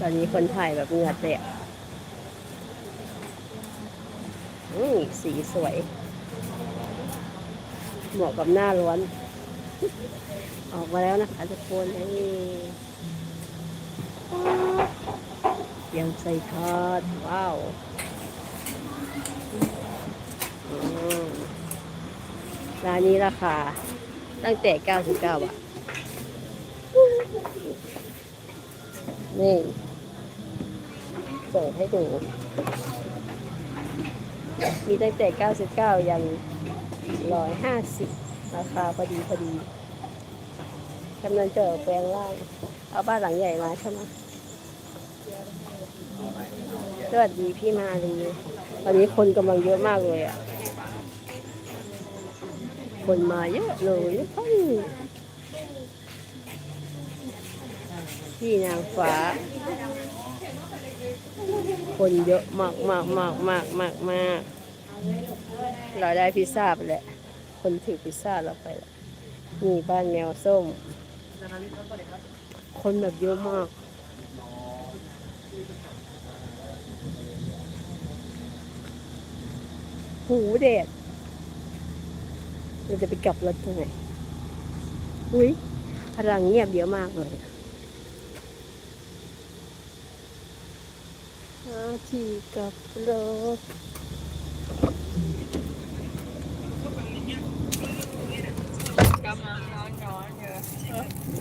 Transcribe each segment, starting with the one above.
ตอนนี้คนถ่ายแบบเหงื่อแตกอืมสีสวย เหมาะกับหน้าร้อน ออกมาแล้วนะคะทุกคนนี่ยังใส่ทอด ว้าวร้านนี้ราคา ตั้งแต่ 99 บาทนี่ เปิดให้ดู มีตั้งแต่ 99 ยัน 150 ราคาพอดีพอดีกำลังเจอแปลงร่าง เอาบ้านหลังใหญ่มาใช่ไหมสวัสดีพี่มาลีตอนนี้คนกำลังเยอะมากเลยอะ คนมาเยอะเลยพี่นางฟ้า คนเยอะมากมากมากมากมากมากเราได้พิซซ่าไปแล้วคนถือพิซซ่าเราไปแล้วนี่บ้านแมวส้ม คนแบบเยอะมาก หูเด็ดเราจะไปกลับรถตรงไหนอุ้ยพลังเงียบเยอะมากเลยาที่กลับรถ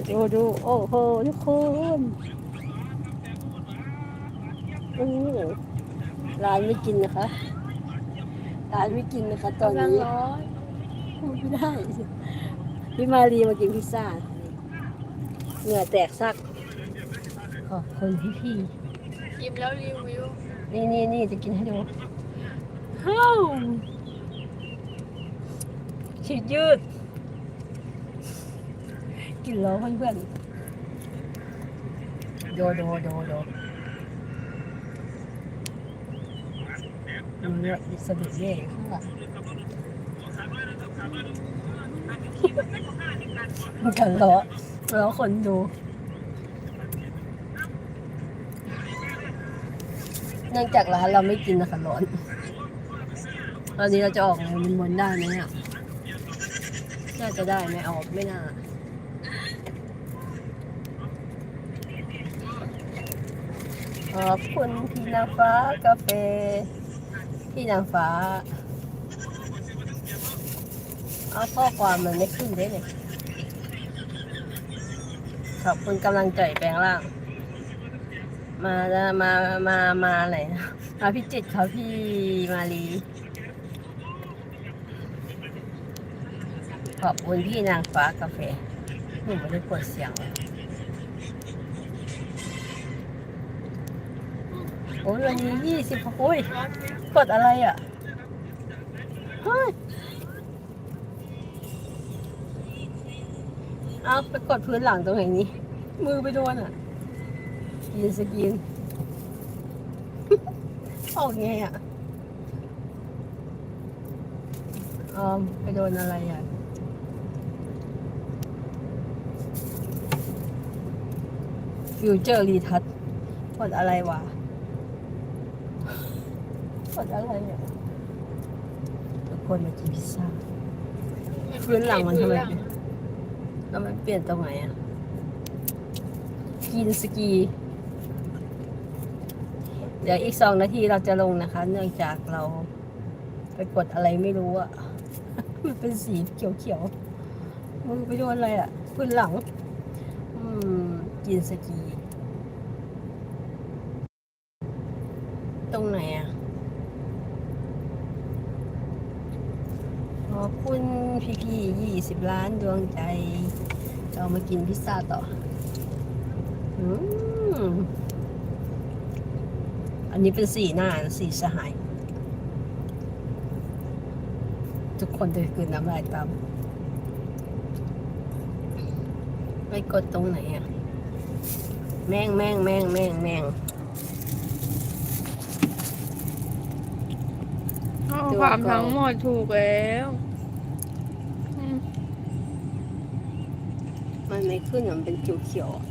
ดูดูโอ้โหทุกคนอือร้านไม่กินนะคะร้านไม่กินนะคะ ตอนนี้พูดไม่ได้พี่มารีมากินพิซซ่าเหงื่อแตกซักขอบคุณพี่พี่ กินแล้วรีวิวๆนี่นี่นี่จะกินให้ดูฮ้าวฉีดยืด กินแล้วเพื่อนๆโดโดโดโดมันเนี่ยสะดุดเย่ข้างหลังมันกันล้อล้อคนดู เนื่องจากร้านเราไม่กินนะคะร้อน ตอนนี้เราจะออกมันบนได้ไหมอะ น่าจะได้ไหมออกไม่น่าขอบคุณพี่นางฟ้ากาแฟพี่นางฟ้า เอาข้อความมันไม่ขึ้นได้เลยขอบคุณกำลังใจแปลงร่าง มาแล้วมามามาไหนะมาพี่จิตเขาพี่มาลีขอบคุณพี่นางฟ้ากาแฟหนูไม่ได้กดเสียงเลยโอ้ยวันนี้ยี่สิบโอ้ยกดอะไรอะเฮ้ยเอาไปกดพื้นหลังตรงไหนนี้ มือไปโดนอะ กินสกินออกไงอะออมไปโดนอะไรอะฟิวเจอร์รีทัชกดอะไรวะกดอะไรอะทุกคนมากินพิซซ่าพื้นหลังมันทำไมเป็นแล้วมันเปลี่ยนตรงไหนอะกินสกี เดี๋ยวอีกสองนาทีเราจะลงนะคะ เนื่องจากเราไปกดอะไรไม่รู้อะมันเป็นสีเขียวๆมือไปโดนอะไรอะพื้นหลัง อืมกินสกี ตรงไหนอะขอบคุณพี่ๆยี่สิบล้านดวงใจ เรามากินพิซซ่าต่อ อืม อันนี้เป็นสีหน้านะสีสหาย ทุกคนจะคืนน้ำลายตามไปกดตรงไหนอะแม่งแม่งแม่งแม่งแม่งข้อความทั้งหมดถูกแล้วอืมมันไม่ขึ้นอะมันเป็นเขียวๆอะ